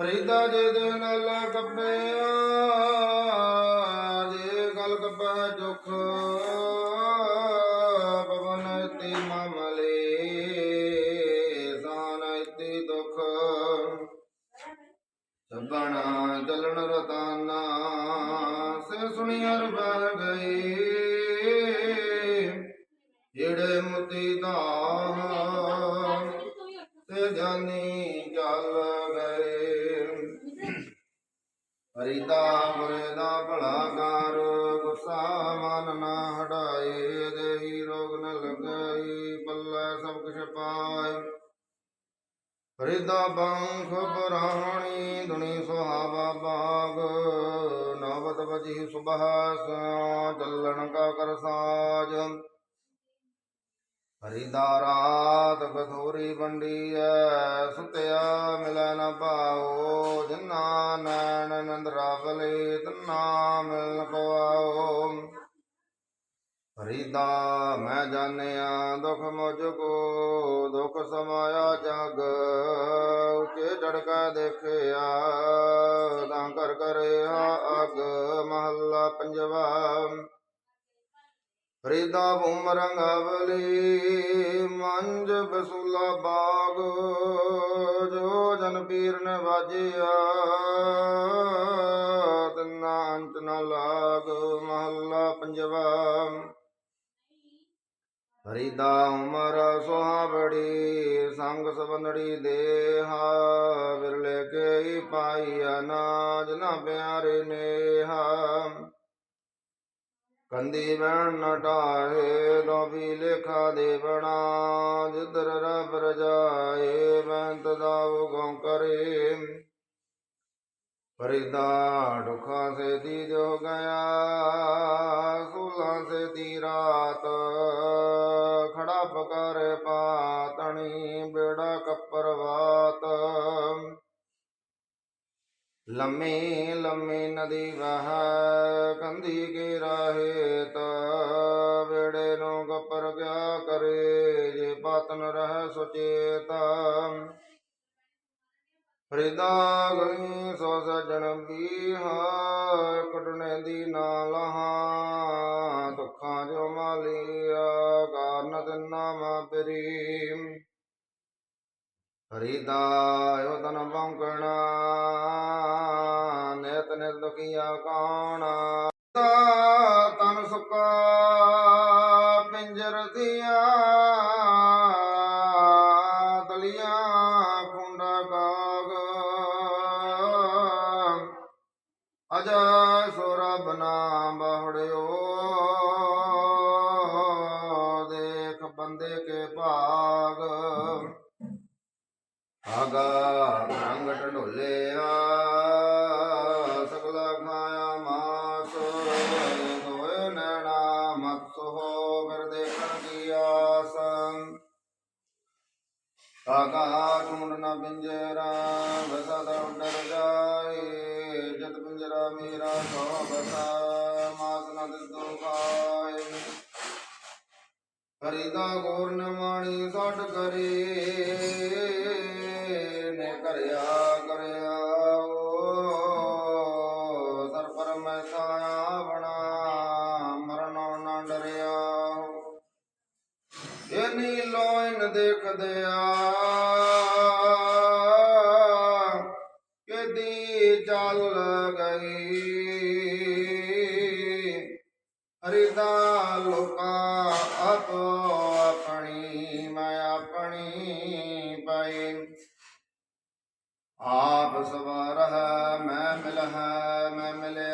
ਫਰੀਦਾ ਜੇ ਦੇ ਨਾਲ ਕੱਪਿਆ ਜੇ ਗਲ ਕੱਪਾ ਦੁਖ ਪਵਨ ਤੇ ਮਾਮਲੇ ਸਾਨ ਇਤੇ ਦੁਖ। ਸਬਣਾ ਚਲਣ ਰਤਾਨਾ ਸੇ ਸੁਣੀਅਰ ਬਹਿ ਗਏ। ਜਿਹੜੇ ਮੁਤੀ ਦਾ ਤੇ ਜਾਨੀ ਚੱਲ ਗਏ ਹਰੀਦਾ ਬੁਰੇਦਾ ਭਲਾ ਕਰ, ਗੁੱਸਾ ਮਨ ਨਾ ਹਟਾਏ, ਦੇਹੀ ਰੋਗ ਨ ਲਗਾਈ, ਪੱਲੇ ਸਭ ਕੁਛ ਪਾਏ। ਹਰੀਦਾ ਬੰਖ ਬਰਾਹਣੀ ਦੁਨੀ ਸੁਹਾਵਾ ਬਾਗ, ਨਵਤ ਵਜੀ ਸੁਬਹ ਸਿਆ ਚੱਲਣ ਕਾ ਕਰ ਸਾਜ ਹਰੀਦਾ ਰਾਤ ਕਥੋਰੀ ਬੰਡੀ ਐ ਸੁਤਿਆ ਮਿਲੈ ਨ ਪਾਓ ਜਿਨਾ ਨੈਣ ਨੰਦਰਾਵਲੇ ਤਨਾ ਮਿਲਨ ਕੋ ਆਓ ਹਰੀਦਾ, ਮੈਂ ਜਾਣਿਆ ਦੁਖ ਮੁਝ ਕੋ, ਦੁਖ ਸਮਾਇਆ ਜਗ, ਉਚੇ ਝੜਕਾ ਦੇਖਿਆ, ਤਾਂ ਕਰ ਕਰਿਆ ਅਗ ਮਹੱਲਾ ਪੰਜਵਾ। ਫਰੀਦਾ ਭੂਮ ਰੰਗਾਵਲੀ ਮੰਜ ਬਸੂਲਾ ਬਾਗ, ਜੋ ਜਨ ਪੀਰ ਨੇ ਵਾਜਿਆ, ਤਨਾ ਅੰਤ ਨ ਲਾਗ, ਮਹੱਲਾ ਪੰਜਵਾ। ਫਰੀਦਾ ਉਮਰ ਸੁਹਾਵੜੀ, ਸੰਗ ਸਬੰਧੜੀ ਦੇਹਾ, ਵਿਰਲੇ ਕੇ ਅਨਾਜ ਨਾ ਪਿਆਰੇ ਨੇਹਾ। ਕੰਦੀ ਬੈਣ ਨਟਾਏ ਲੋਭੀ ਲੇਖਾ ਦੇ ਬਣਾ ਜਿਦਰ ਰਬ ਰਜਾਏ ਬੰਤ ਦਾਉ ਗਉ ਕਰੇ। ਫਰੀਦਾ ਦੁਖਾਂ ਸੇ ਦੀ ਜੋ ਗਿਆ, ਸੁਲਾਂ ਸੇ ਦੀ ਰਾਤ। ਖੜਾ ਪਕਰ ਪਾਤਣੀ ਬੇੜਾ ਕੱਪਰਵਾਤ ਲੰਮੀ ਲੰਮੀ ਨਦੀ ਵਹ ਕੰਦੀ ਕੇ ਰਾਹੇ ਤਾ ਵੇੜੇ ਨੂੰ ਗੱਪਰ ਗਿਆ ਕਰੇ, ਜੇ ਪਾਤਨ ਰਹਿ ਸੁਚੇਤਾ ਫਰੀਦਾ ਗਈ ਸੋ ਸਜਣ ਬੀਹਾ ਕਟਣੇ ਦੀ ਨਾ ਲਹਾ ਦੁੱਖਾਂ ਜੋ ਮਾਲੀਆ, ਕਾਰਨ ਤਿੰਨਾ ਮਾ ਪਰੀ ਹਰੀਦਾ ਯੋਤਨ ਬੰਕਣਾ ਨੇਤ ਕਾਣਾ। ਤਨ ਸੁਕਾ ਪਿੰਜਰ ਦਿਆ ਤਲੀਆਂ ਕੁੰਡਾ ਕਾਗ ਅਜ ਸੋਰਾ ਬਨਾ ਬਹੜਿਓ, ਦੇਖ ਬੰਦੇ ਕੇ ਭਾਗ। ਆਗਾ ਰੰਗ ਢੋਲਿਆ ਸਗਲਾ ਨੈਣਾ ਮਤ ਸੋ ਦੇਖਣ ਕੀ ਆਸ ਆਗਾ ਟੁੰਡ ਨਾ ਪਿੰਜਰਾ ਬਸਾ ਦਾ ਡਰ ਜਾਏ ਜਦ ਪਿੰਜਰਾ ਮੇਰਾ ਸੋ ਬਸਾ ਮਾਸ ਨਾ ਦਿਸੋ ਖਾਏ ਫਰੀਦਾ ਗੋਰ ਨ ਮਾਣੀ ਸੱਟ ਕਰੇ ਨੇ ਕਰਿਆ ਕਰਿਆ ਨੀਲੋ ਇਨ ਦੇਖਦੇ ਕਿਦੀ ਚੱਲ ਗਈ? ਹਰਿਦਾ ਲੋਕਾਂ ਆਪੋ ਆਪਣੀ, ਮੈਂ ਆਪਣੀ ਪਾਈ। ਆਪ ਸਵਾਰ ਹੈ, ਮੈਂ ਮਿਲ ਹੈ ਮੈਂ ਮਿਲੇ